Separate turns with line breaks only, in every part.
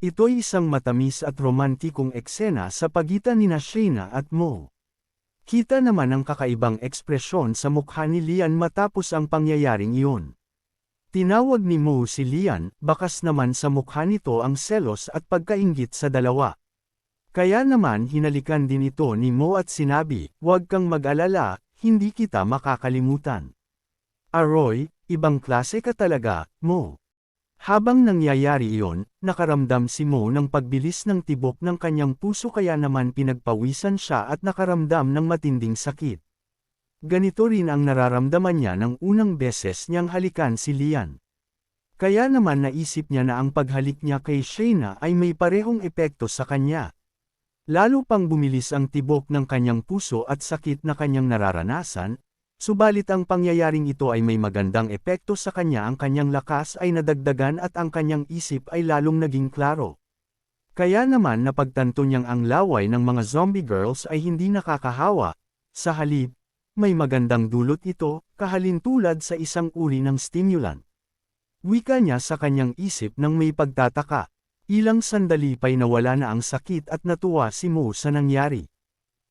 Ito'y isang matamis at romantikong eksena sa pagitan ni Shayna at Mo. Kita naman ang kakaibang ekspresyon sa mukha ni Lian matapos ang pangyayaring iyon. Tinawag ni Mo si Lian, bakas naman sa mukha nito ang selos at pagkaingit sa dalawa. Kaya naman hinalikan din ito ni Mo at sinabi, huwag kang mag-alala, hindi kita makakalimutan. Aroy, ibang klase ka talaga, Mo. Habang nangyayari iyon, nakaramdam si Mo ng pagbilis ng tibok ng kanyang puso kaya naman pinagpawisan siya at nakaramdam ng matinding sakit. Ganito rin ang nararamdaman niya ng unang beses niyang halikan si Lian. Kaya naman naisip niya na ang paghalik niya kay Shayna ay may parehong epekto sa kanya. Lalo pang bumilis ang tibok ng kanyang puso at sakit na kanyang nararanasan, Subalit ang pangyayaring ito ay may magandang epekto sa kanya ang kanyang lakas ay nadagdagan at ang kanyang isip ay lalong naging klaro. Kaya naman napagtanto niyang ang laway ng mga zombie girls ay hindi nakakahawa, sa halip, may magandang dulot ito, kahalintulad sa isang uri ng stimulant. Wika niya sa kanyang isip nang may pagtataka. Ilang sandali pa'y nawala na ang sakit at natuwa si Mo sa nangyari.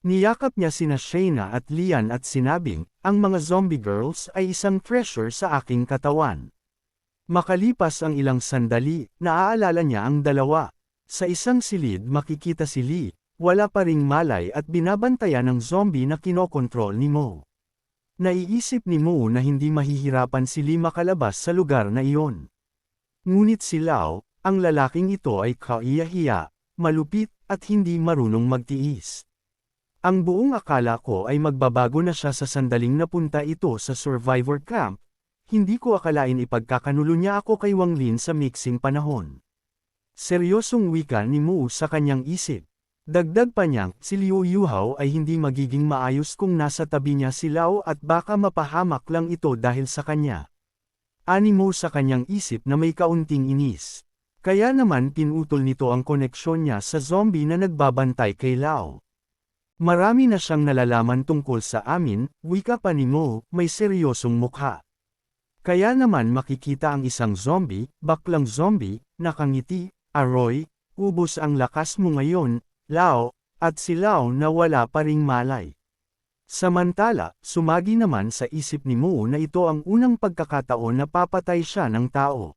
Niyakap niya sina Shayna at Lian at sinabing, ang mga zombie girls ay isang treasure sa aking katawan. Makalipas ang ilang sandali, naaalala niya ang dalawa. Sa isang silid makikita si Lee, wala pa ring malay at binabantayan ng zombie na kinokontrol ni Mo. Naiisip ni Mo na hindi mahihirapan si Lee makalabas sa lugar na iyon. Ngunit si Lao, ang lalaking ito ay kaiyahiya, malupit, at hindi marunong magtiis. Ang buong akala ko ay magbabago na siya sa sandaling napunta ito sa survivor camp, hindi ko akalain ipagkakanulo niya ako kay Wang Lin sa mixing panahon. Seryosong wika ni Mu sa kanyang isip. Dagdag pa niyang, si Liu Yuhao ay hindi magiging maayos kung nasa tabi niya si Lao at baka mapahamak lang ito dahil sa kanya. Ani Mo sa kanyang isip na may kaunting inis. Kaya naman pinutol nito ang koneksyon niya sa zombie na nagbabantay kay Lao. Marami na siyang nalalaman tungkol sa amin, wika pa ni Mo, may seryosong mukha. Kaya naman makikita ang isang zombie, baklang zombie, nakangiti, aroy, ubos ang lakas mo ngayon, Lao, at si Lao na wala pa ring malay. Samantala, sumagi naman sa isip ni Mo na ito ang unang pagkakataon na papatay siya ng tao.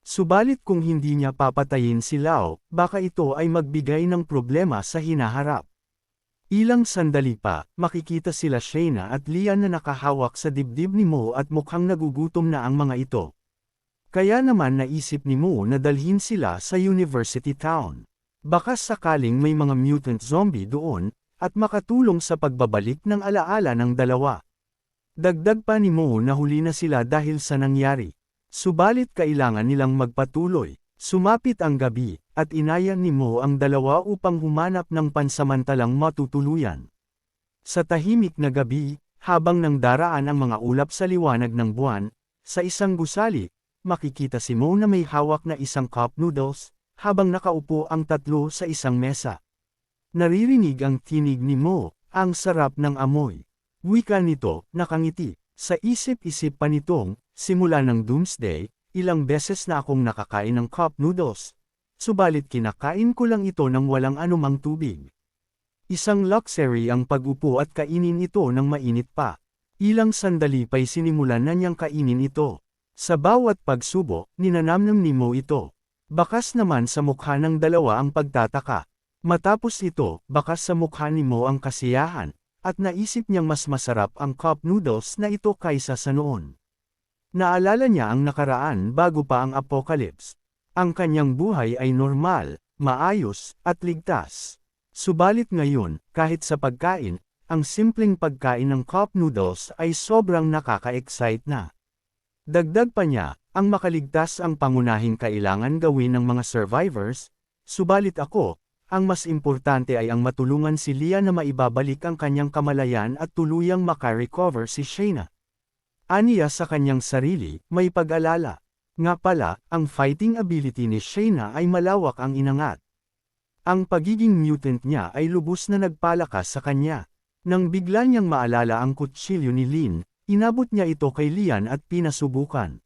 Subalit kung hindi niya papatayin si Lao, baka ito ay magbigay ng problema sa hinaharap. Ilang sandali pa, makikita sila Shayna at Lian na nakahawak sa dibdib ni Mo at mukhang nagugutom na ang mga ito. Kaya naman naisip ni Mo na dalhin sila sa University Town. Baka sakaling may mga mutant zombie doon, at makatulong sa pagbabalik ng alaala ng dalawa. Dagdag pa ni Mo na huli na sila dahil sa nangyari. Subalit kailangan nilang magpatuloy. Sumapit ang gabi, at inayan ni Mo ang dalawa upang humanap ng pansamantalang matutuluyan. Sa tahimik na gabi, habang nang daraan ang mga ulap sa liwanag ng buwan, sa isang gusali, makikita si Mo na may hawak na isang cup noodles, habang nakaupo ang tatlo sa isang mesa. Naririnig ang tinig ni Mo, ang sarap ng amoy. Wika nito, nakangiti, sa isip-isip pa nitong, simula ng doomsday, Ilang beses na akong nakakain ng cup noodles. Subalit kinakain ko lang ito ng walang anumang tubig. Isang luxury ang pag-upo at kainin ito ng mainit pa. Ilang sandali pa'y sinimulan na niyang kainin ito. Sa bawat pagsubo, ninanamnam ni Mo ito. Bakas naman sa mukha ng dalawa ang pagtataka. Matapos ito, bakas sa mukha ni Mo ang kasiyahan, at naisip niyang mas masarap ang cup noodles na ito kaysa sa noon. Naalala niya ang nakaraan bago pa ang apocalypse. Ang kanyang buhay ay normal, maayos, at ligtas. Subalit ngayon, kahit sa pagkain, ang simpleng pagkain ng cup noodles ay sobrang nakaka-excite na. Dagdag pa niya, ang makaligtas ang pangunahing kailangan gawin ng mga survivors, subalit ako, ang mas importante ay ang matulungan si Leah na maibabalik ang kanyang kamalayan at tuluyang makarecover si Shayna. Aniya sa kanyang sarili, may pag-alala. Nga pala, ang fighting ability ni Shayna ay malawak ang inangat. Ang pagiging mutant niya ay lubos na nagpalakas sa kanya. Nang bigla niyang maalala ang kutsilyo ni Lin, inabot niya ito kay Lian at pinasubukan.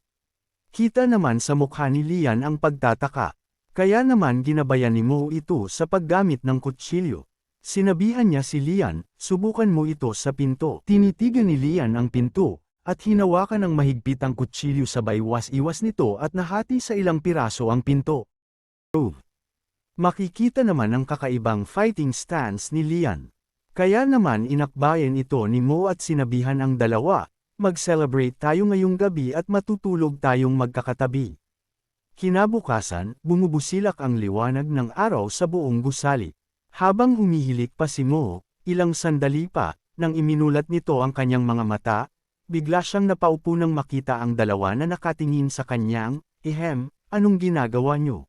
Kita naman sa mukha ni Lian ang pagtataka. Kaya naman ginabayan ni Mo ito sa paggamit ng kutsilyo. Sinabihan niya si Lian, subukan mo ito sa pinto. Tinitigan ni Lian ang pinto, at hinawakan ng mahigpit ang kutsilyo sabay was-iwas nito at nahati sa ilang piraso ang pinto. Makikita naman ang kakaibang fighting stance ni Lian. Kaya naman inakbayan ito ni Mo at sinabihan ang dalawa, mag-celebrate tayo ngayong gabi at matutulog tayong magkakatabi. Kinabukasan, bumubusilak ang liwanag ng araw sa buong gusali. Habang humihilik pa si Mo, ilang sandali pa, nang iminulat nito ang kanyang mga mata, bigla siyang napaupo nang makita ang dalawa na nakatingin sa kanyang, Ihem, anong ginagawa niyo?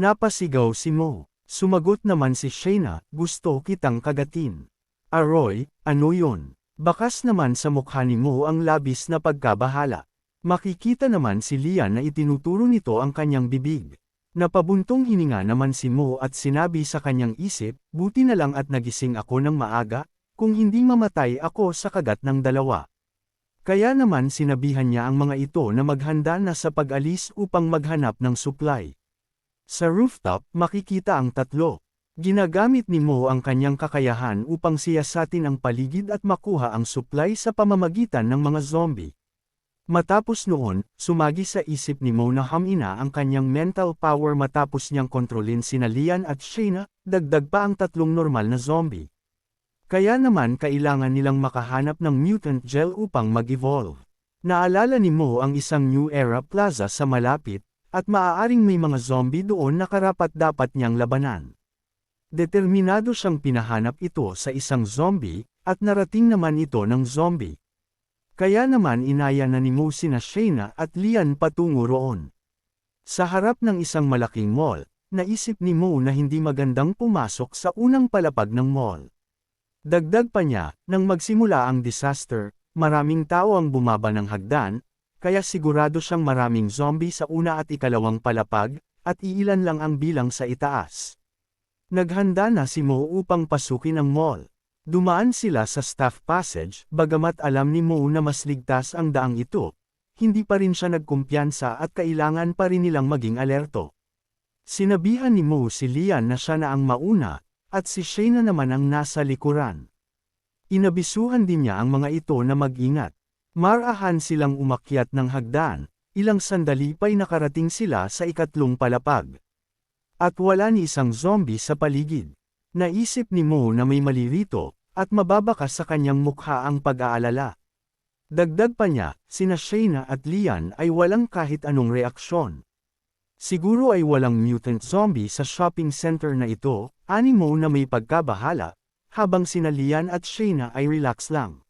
Napasigaw si Mo. Sumagot naman si Shayna, gusto kitang kagatin. Aroy, ano yon? Bakas naman sa mukha ni Mo ang labis na pagkabahala. Makikita naman si Lian na itinuturo nito ang kanyang bibig. Napabuntong hininga naman si Mo at sinabi sa kanyang isip, buti na lang at nagising ako ng maaga, kung hindi mamatay ako sa kagat ng dalawa. Kaya naman sinabihan niya ang mga ito na maghanda na sa pag-alis upang maghanap ng supply. Sa rooftop, makikita ang tatlo. Ginagamit ni Mo ang kanyang kakayahan upang siyasatin ang paligid at makuha ang supply sa pamamagitan ng mga zombie. Matapos noon, sumagi sa isip ni Mo na hamina ang kanyang mental power matapos niyang kontrolin sina Lian at Shayna, dagdag pa ang tatlong normal na zombie. Kaya naman kailangan nilang makahanap ng mutant gel upang mag-evolve. Naalala ni Mo ang isang New Era Plaza sa malapit, at maaaring may mga zombie doon na karapat-dapat niyang labanan. Determinado siyang pinahanap ito sa isang zombie, at narating naman ito ng zombie. Kaya naman inaya na ni Mo sina Shayna at Lian patungo roon. Sa harap ng isang malaking mall, naisip ni Mo na hindi magandang pumasok sa unang palapag ng mall. Dagdag pa niya, nang magsimula ang disaster, maraming tao ang bumaba ng hagdan, kaya sigurado siyang maraming zombie sa una at ikalawang palapag, at iilan lang ang bilang sa itaas. Naghanda na si Mo upang pasukin ang mall. Dumaan sila sa staff passage, bagamat alam ni Mo na mas ligtas ang daang ito, hindi pa rin siya nagkumpiyansa at kailangan pa rin nilang maging alerto. Sinabihan ni Mo si Lian na siya na ang mauna, at si Shayna naman ang nasa likuran. Inabisuhan din niya ang mga ito na mag-ingat. Marahan silang umakyat ng hagdan, ilang sandali pa'y nakarating sila sa ikatlong palapag. At wala ni isang zombie sa paligid. Naisip ni Mo na may mali rito, at mababakas sa kanyang mukha ang pag-aalala. Dagdag pa niya, sina Shayna at Lian ay walang kahit anong reaksyon. Siguro ay walang mutant zombie sa shopping center na ito, ani Mo na may pagkabahala, habang sina Lian at Shayna ay relax lang.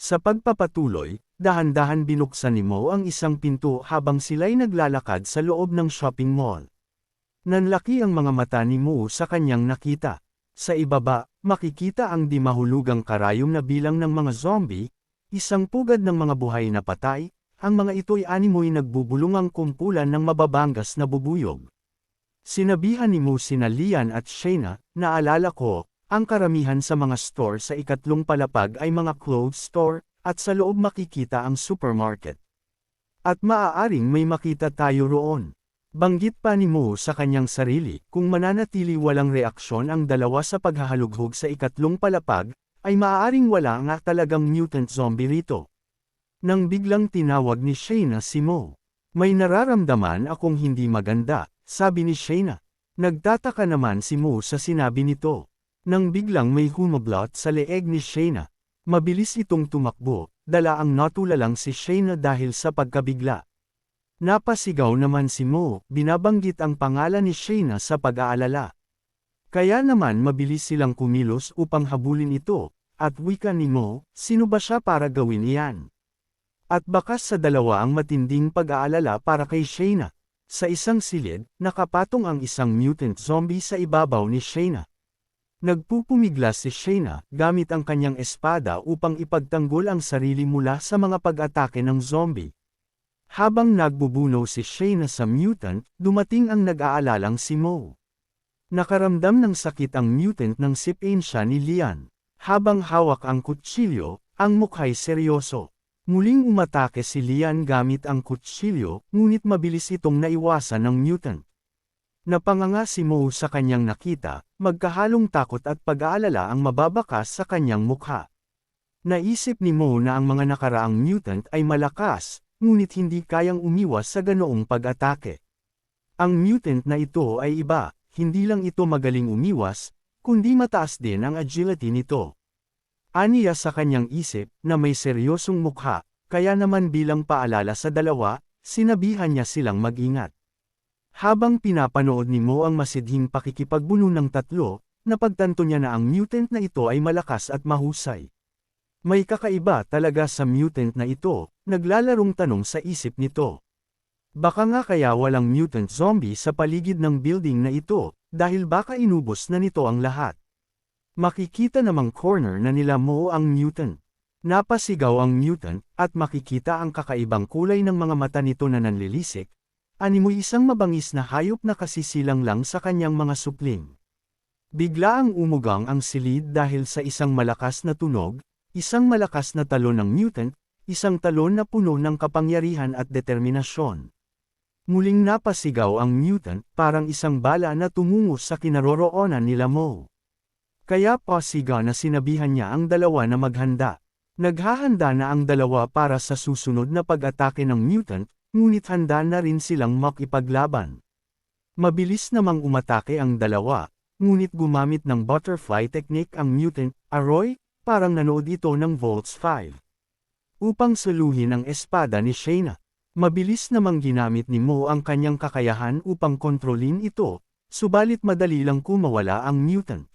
Sa pagpapatuloy, dahan-dahan binuksan ni Mo ang isang pinto habang sila'y naglalakad sa loob ng shopping mall. Nanlaki ang mga mata ni Mo sa kanyang nakita. Sa ibaba, makikita ang di mahulugang karayom na bilang ng mga zombie, isang pugad ng mga buhay na patay, ang mga ito'y animoy nagbubulungang kumpulan ng mababangas na bubuyog. Sinabihan ni Mo sina Lian at Shayna, naalala ko, ang karamihan sa mga store sa ikatlong palapag ay mga clothes store, at sa loob makikita ang supermarket. At maaaring may makita tayo roon. Banggit pa ni Mo sa kanyang sarili, kung mananatili walang reaksyon ang dalawa sa paghahalughog sa ikatlong palapag, ay maaaring wala nga talagang mutant zombie rito. Nang biglang tinawag ni Shayna si Mo. May nararamdaman akong hindi maganda, sabi ni Shayna. Nagtataka naman si Mo sa sinabi nito. Nang biglang may humablot sa leeg ni Shayna. Mabilis itong tumakbo, dala ang natulalang si Shayna dahil sa pagkabigla. Napasigaw naman si Mo, binabanggit ang pangalan ni Shayna sa pag-aalala. Kaya naman mabilis silang kumilos upang habulin ito, at wika ni Mo, sino ba siya para gawin iyan? At bakas sa dalawa ang matinding pag-aalala para kay Shayna. Sa isang silid, nakapatong ang isang mutant zombie sa ibabaw ni Shayna. Nagpupumiglas si Shayna gamit ang kanyang espada upang ipagtanggol ang sarili mula sa mga pag-atake ng zombie. Habang nagbubuno si Shayna sa mutant, dumating ang nag-aalalang si Mo. Nakaramdam ng sakit ang mutant ng sipin siya ni Lian. Habang hawak ang kutsilyo, ang mukha'y seryoso. Muling umatake si Lian gamit ang kutsilyo, ngunit mabilis itong naiwasan ng mutant. Napanganga si Mo sa kanyang nakita, magkahalong takot at pag-aalala ang mababakas sa kanyang mukha. Naisip ni Mo na ang mga nakaraang mutant ay malakas, ngunit hindi kayang umiwas sa ganoong pag-atake. Ang mutant na ito ay iba, hindi lang ito magaling umiwas, kundi mataas din ang agility nito. Aniya sa kanyang isip na may seryosong mukha, kaya naman bilang paalala sa dalawa, sinabihan niya silang mag-ingat. Habang pinapanood ni Mo ang masidhing pakikipagbuno ng tatlo, napagtanto niya na ang mutant na ito ay malakas at mahusay. May kakaiba talaga sa mutant na ito, naglalarong tanong sa isip nito. Baka nga kaya walang mutant zombie sa paligid ng building na ito, dahil baka inubos na nito ang lahat. Makikita namang corner na nila Mo ang mutant. Napasigaw ang mutant, at makikita ang kakaibang kulay ng mga mata nito na nanlilisik, animoy isang mabangis na hayop na kasisilang lang sa kanyang mga supling. Bigla ang umugang ang silid dahil sa isang malakas na tunog, isang malakas na talon ng mutant, isang talon na puno ng kapangyarihan at determinasyon. Muling napasigaw ang mutant, parang isang bala na tumungo sa kinaroroonan nila Mo. Kaya pasiga na sinabihan niya ang dalawa na maghanda. Naghahanda na ang dalawa para sa susunod na pag-atake ng mutant, ngunit handa na rin silang makipaglaban. Mabilis namang umatake ang dalawa, ngunit gumamit ng butterfly technique ang mutant, Aroy, parang nanood ito ng Volts 5. Upang saluhin ang espada ni Shayna. Mabilis namang ginamit ni Mo ang kanyang kakayahan upang kontrolin ito, subalit madali lang kumawala ang mutant.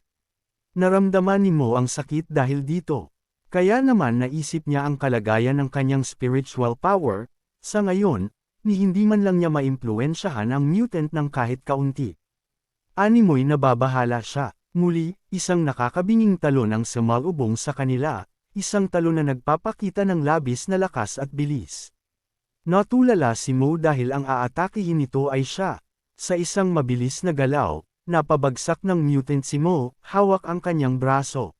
Naramdaman ni Mo ang sakit dahil dito. Kaya naman naisip niya ang kalagayan ng kanyang spiritual power, sa ngayon, ni hindi man lang niya maimpluensyahan ang mutant ng kahit kaunti. Animoy nababahala siya, muli, isang nakakabinging talon ang sumalubong sa kanila, isang talon na nagpapakita ng labis na lakas at bilis. Natulala si Mo dahil ang aatakihin nito ay siya. Sa isang mabilis na galaw, napabagsak ng mutant si Mo, hawak ang kanyang braso.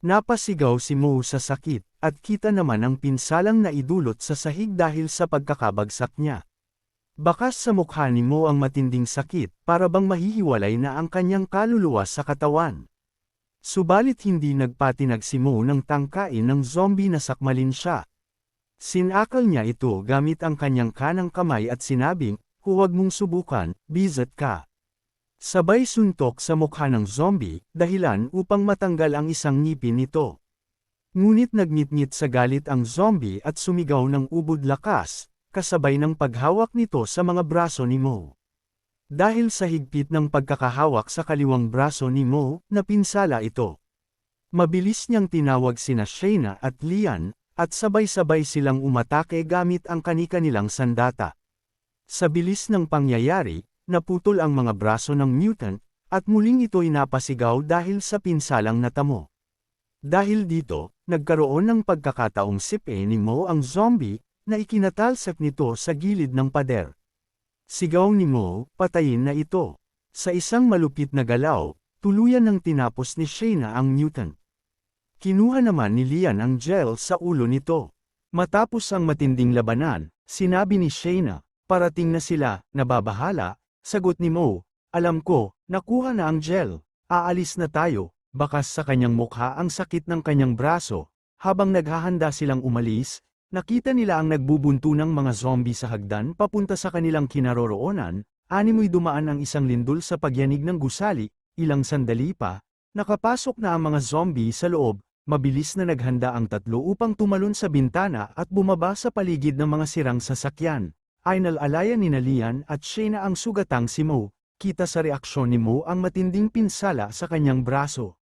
Napasigaw si Mo sa sakit, at kita naman ang pinsalang naidulot sa sahig dahil sa pagkakabagsak niya. Bakas sa mukha ni Mo ang matinding sakit, para bang mahihiwalay na ang kanyang kaluluwa sa katawan. Subalit hindi nagpatinag si Mo ng tangkain ng zombie na sakmalin siya. Sinakal niya ito gamit ang kanyang kanang kamay at sinabing, huwag mong subukan, bizat ka. Sabay suntok sa mukha ng zombie, dahilan upang matanggal ang isang ngipin nito. Ngunit nagngit-ngit sa galit ang zombie at sumigaw ng ubod lakas, kasabay ng paghawak nito sa mga braso ni Mo. Dahil sa higpit ng pagkakahawak sa kaliwang braso ni Mo, napinsala ito. Mabilis niyang tinawag sina Shayna at Lian, at sabay-sabay silang umatake gamit ang kani-kanilang sandata. Sa bilis ng pangyayari, naputol ang mga braso ng mutant, at muling ito'y napasigaw dahil sa pinsalang natamo. Dahil dito, nagkaroon ng pagkakataong sipe ni Mo ang zombie, na ikinatalsak nito sa gilid ng pader. Sigaw ni Mo, patayin na ito. Sa isang malupit na galaw, tuluyan ng tinapos ni Shayna ang mutant. Kinuha naman ni Lian ang gel sa ulo nito. Matapos ang matinding labanan, sinabi ni Shayna, parating na sila, nababahala, sagot ni Mo, alam ko, nakuha na ang gel, aalis na tayo, bakas sa kanyang mukha ang sakit ng kanyang braso, habang naghahanda silang umalis, nakita nila ang nagbubunto ng mga zombie sa hagdan papunta sa kanilang kinaroroonan, animoy dumaan ang isang lindol sa pagyanig ng gusali, ilang sandali pa, nakapasok na ang mga zombie sa loob, mabilis na naghanda ang tatlo upang tumalon sa bintana at bumaba sa paligid ng mga sirang sasakyan. Ainal-alaya ni Nalian at Shayna ang sugatang si Mo, kita sa reaksyon ni Mo ang matinding pinsala sa kanyang braso.